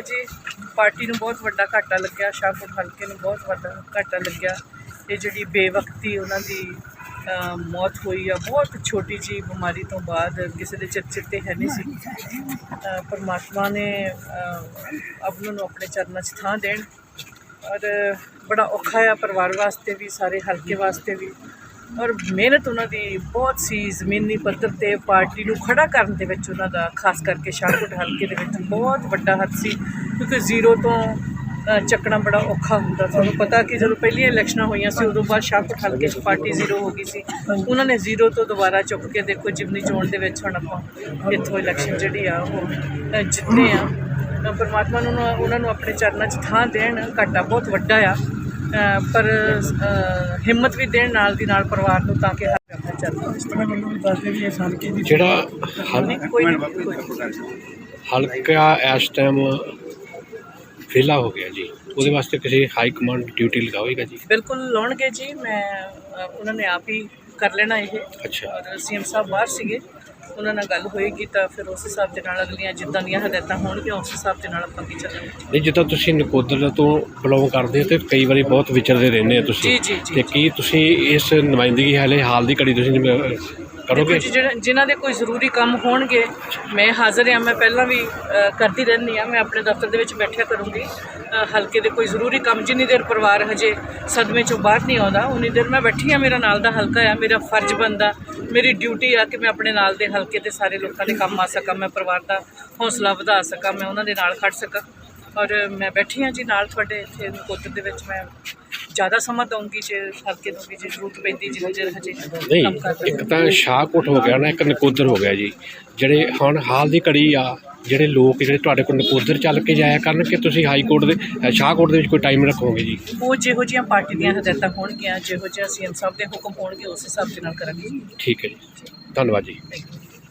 ਜੀ ਪਾਰਟੀ ਨੂੰ ਬਹੁਤ ਵੱਡਾ ਘਾਟਾ ਲੱਗਿਆ, ਸ਼ਾਹਕੋਟ ਹਲਕੇ ਨੂੰ ਬਹੁਤ ਵੱਡਾ ਘਾਟਾ ਲੱਗਿਆ। ਇਹ ਜਿਹੜੀ ਬੇਵਕਤੀ ਉਹਨਾਂ ਦੀ ਮੌਤ ਹੋਈ ਆ, ਬਹੁਤ ਛੋਟੀ ਜੀ ਬਿਮਾਰੀ ਤੋਂ ਬਾਅਦ ਕਿਸੇ ਦੇ ਚਿਰ ਹੈ ਨਹੀਂ ਸੀ। ਪਰਮਾਤਮਾ ਨੇ ਅਬ ਨੂੰ ਆਪਣੇ ਚਰਨਾਂ 'ਚ ਥਾਂ ਦੇਣ। ਔਰ ਬੜਾ ਔਖਾ ਆ ਪਰਿਵਾਰ ਵਾਸਤੇ ਵੀ, ਸਾਰੇ ਹਲਕੇ ਵਾਸਤੇ ਵੀ। ਔਰ ਮਿਹਨਤ ਉਹਨਾਂ ਦੀ ਬਹੁਤ ਸੀ ਜ਼ਮੀਨੀ ਪੱਧਰ ਤੇ ਪਾਰਟੀ ਨੂੰ ਖੜਾ ਕਰਨ ਦੇ ਵਿੱਚ ਉਹਨਾਂ ਦਾ, ਖਾਸ ਕਰਕੇ ਸ਼ਾਹਕੋਟ ਹਲਕੇ ਦੇ ਵਿੱਚ ਬਹੁਤ ਵੱਡਾ ਹੱਥ ਸੀ, ਕਿਉਂਕਿ ਜ਼ੀਰੋ ਤੋਂ ਚੱਕਣਾ ਬੜਾ ਔਖਾ ਹੁੰਦਾ ਤੁਹਾਨੂੰ ਪਤਾ ਕਿ ਜਦੋਂ ਪਹਿਲੀਆਂ ਇਲੈਕਸ਼ਨਾਂ ਹੋਈਆਂ ਸੀ, ਉਦੋਂ ਬਾਅਦ ਸ਼ਾਹਕੋਟ ਹਲਕੇ 'ਚ ਪਾਰਟੀ ਜ਼ੀਰੋ ਹੋ ਗਈ ਸੀ। ਉਹਨਾਂ ਨੇ ਜ਼ੀਰੋ ਤੋਂ ਦੁਬਾਰਾ ਚੁੱਕ ਕੇ ਦੇਖੋ ਜਿਮਨੀ ਚੋਣ ਦੇ ਵਿੱਚ ਹੁਣ ਆਪਾਂ ਇੱਥੋਂ ਇਲੈਕਸ਼ਨ ਜਿਹੜੀ ਆ, ਉਹ ਜਿੱਤੇ ਆ। ਪਰਮਾਤਮਾ ਨੂੰ ਉਹਨਾਂ- ਨੂੰ ਆਪਣੇ ਚਰਨਾਂ 'ਚ ਥਾਂ ਦੇਣ ਘਾਟਾ ਬਹੁਤ ਵੱਡਾ ਆ। ਪਰ ਹਿੰਮਤ ਵੀ ਦੇਣ ਨਾਲ ਦੀ ਨਾਲ ਪਰਿਵਾਰ ਨੂੰ ਤਾਂ ਕਿ ਹਰ ਕਰਨਾ ਚੱਲਦਾ ਇਸ ਤਰ੍ਹਾਂ ਮੈਨੂੰ ਦੱਸਦੇ ਵੀ ਇਸ ਹਲਕੇ ਦੀ ਜਿਹੜਾ। ਹਲਕਾ ਇਸ ਟਾਈਮ ਵਿਹਲਾ ਹੋ ਗਿਆ ਜੀ। ਉਹਦੇ ਵਾਸਤੇ ਕਿਸੇ ਹਾਈ ਕਮਾਂਡ ਡਿਊਟੀ ਲਗਾਵੇਗਾ ਜੀ? ਬਿਲਕੁਲ ਲਾਉਣਗੇ ਜੀ। ਮੈਂ ਉਹਨਾਂ ਨੇ ਆਪ ਹੀ ਕਰ ਲੈਣਾ ਇਹ। ਅੱਛਾ। ਔਰ ਸੀਐਮ ਸਾਹਿਬ ਬਾਹਰ ਸੀਗੇ। ਉਹਨਾਂ ਨਾਲ ਗੱਲ ਹੋਏਗੀ ਤਾਂ ਫਿਰ ਉਸ ਹਿਸਾਬ ਦੇ ਨਾਲ ਅਗਲੀਆਂ ਜਿੱਦਾਂ ਦੀਆਂ ਹਦਾਇਤਾਂ ਹੋਣਗੀਆਂ ਉਸ ਹਿਸਾਬ ਦੇ ਨਾਲ ਆਪਾਂ ਕੀ ਚੱਲਾਂਗੇ ਨਹੀਂ ਜਿੱਦਾਂ ਤੁਸੀਂ ਨਕੋਦਰ ਤੋਂ ਬਿਲੋਂਗ ਕਰਦੇ ਹੋ ਤੇ ਕਈ ਵਾਰੀ ਬਹੁਤ ਵਿਚਰਦੇ ਰਹਿੰਦੇ ਆ ਤੁਸੀਂ ਜੀ, ਜੀ, ਜੀ। ਤੇ ਕੀ ਤੁਸੀਂ ਇਸ ਨੁਮਾਇੰਦਗੀ ਹਾਲੇ ਹਾਲ ਦੀ ਘੜੀ ਤੁਸੀਂ ਨਿਭ- ਦੇਖੋ ਕਰੋਗੇ? ਜੀ ਜਿਹੜਾ ਜਿਨ੍ਹਾਂ ਦੇ ਕੋਈ ਜ਼ਰੂਰੀ ਕੰਮ ਹੋਣਗੇ ਮੈਂ ਹਾਜ਼ਰ ਹਾਂ ਮੈਂ ਪਹਿਲਾਂ ਵੀ ਅ, ਕਰਦੀ ਰਹਿੰਦੀ ਹਾਂ ਮੈਂ ਆਪਣੇ ਦਫ਼ਤਰ ਦੇ ਵਿੱਚ ਬੈਠਿਆ ਕਰੂੰਗੀ। ਅ, ਹਲਕੇ ਦੇ ਕੋਈ ਜ਼ਰੂਰੀ ਕੰਮ ਜਿੰਨੀ ਦੇਰ ਪਰਿਵਾਰ ਹਜੇ ਸਦਮੇ ਚੋਂ ਬਾਹਰ ਨਹੀਂ ਆਉਂਦਾ ਉਨੀ ਦੇਰ ਮੈਂ ਬੈਠੀ ਹਾਂ ਮੇਰਾ ਨਾਲ ਦਾ ਹਲਕਾ ਆ ਮੇਰਾ ਫਰਜ਼ ਬਣਦਾ ਮੇਰੀ ਡਿਊਟੀ ਆ ਕਿ ਮੈਂ ਆਪਣੇ ਨਾਲ ਦੇ ਹਲਕੇ ਦੇ ਸਾਰੇ ਲੋਕਾਂ ਦੇ ਕੰਮ ਆ ਸਕਾਂ ਮੈਂ ਪਰਿਵਾਰ ਦਾ ਹੌਸਲਾ ਵਧਾ ਸਕਾਂ ਮੈਂ ਉਹਨਾਂ ਦੇ ਨਾਲ ਖੜ ਸਕਾਂ। ਔਰ ਮੈਂ ਬੈਠੀ ਹਾਂ ਜੀ ਨਾਲ ਤੁਹਾਡੇ ਇੱਥੇ ਨਕੋਦਰ ਦੇ ਵਿੱਚ ਮੈਂ ਜ਼ਿਆਦਾ ਸਮਾਂ ਦਊਂਗੀ ਜੇ ਹਲਕੇ ਵੀ ਜੇ ਜ਼ਰੂਰਤ ਪੈਂਦੀ ਜਿੰਨੇ ਚਿਰ ਹਜੇ ਨਹੀਂ ਇੱਕ ਤਾਂ ਸ਼ਾਹਕੋਟ ਹੋ ਗਿਆ ਨਾ ਇੱਕ ਨਕੋਦਰ ਹੋ ਗਿਆ ਜੀ। ਜਿਹੜੇ ਹੁਣ ਹਾਲ ਦੀ ਘੜੀ ਆ ਜਿਹੜੇ ਲੋਕ ਜਿਹੜੇ ਤੁਹਾਡੇ ਕੋਲ ਨਕੋਦਰ ਚੱਲ ਕੇ ਜਾਇਆ ਕਰਨ ਕਿ ਤੁਸੀਂ ਹਾਈ ਕੋਰਟ ਦੇ ਅ, ਸ਼ਾਹਕੋਟ ਦੇ ਵਿੱਚ ਕੋਈ ਟਾਈਮ ਰੱਖੋਗੇ ਜੀ? ਉਹ ਜਿਹੋ ਜਿਹੀਆਂ ਪਾਰਟੀ ਦੀਆਂ ਹਦਾਇਤਾਂ ਹੋਣਗੀਆਂ ਜਿਹੋ ਜਿਹਾ ਸੀਐਮ ਸਾਹਿਬ ਦੇ ਹੁਕਮ ਹੋਣਗੇ ਉਸ ਹਿਸਾਬ ਦੇ ਨਾਲ ਕਰਾਂਗੇ। ਠੀਕ ਹੈ ਜੀ। ਧੰਨਵਾਦ ਜੀ।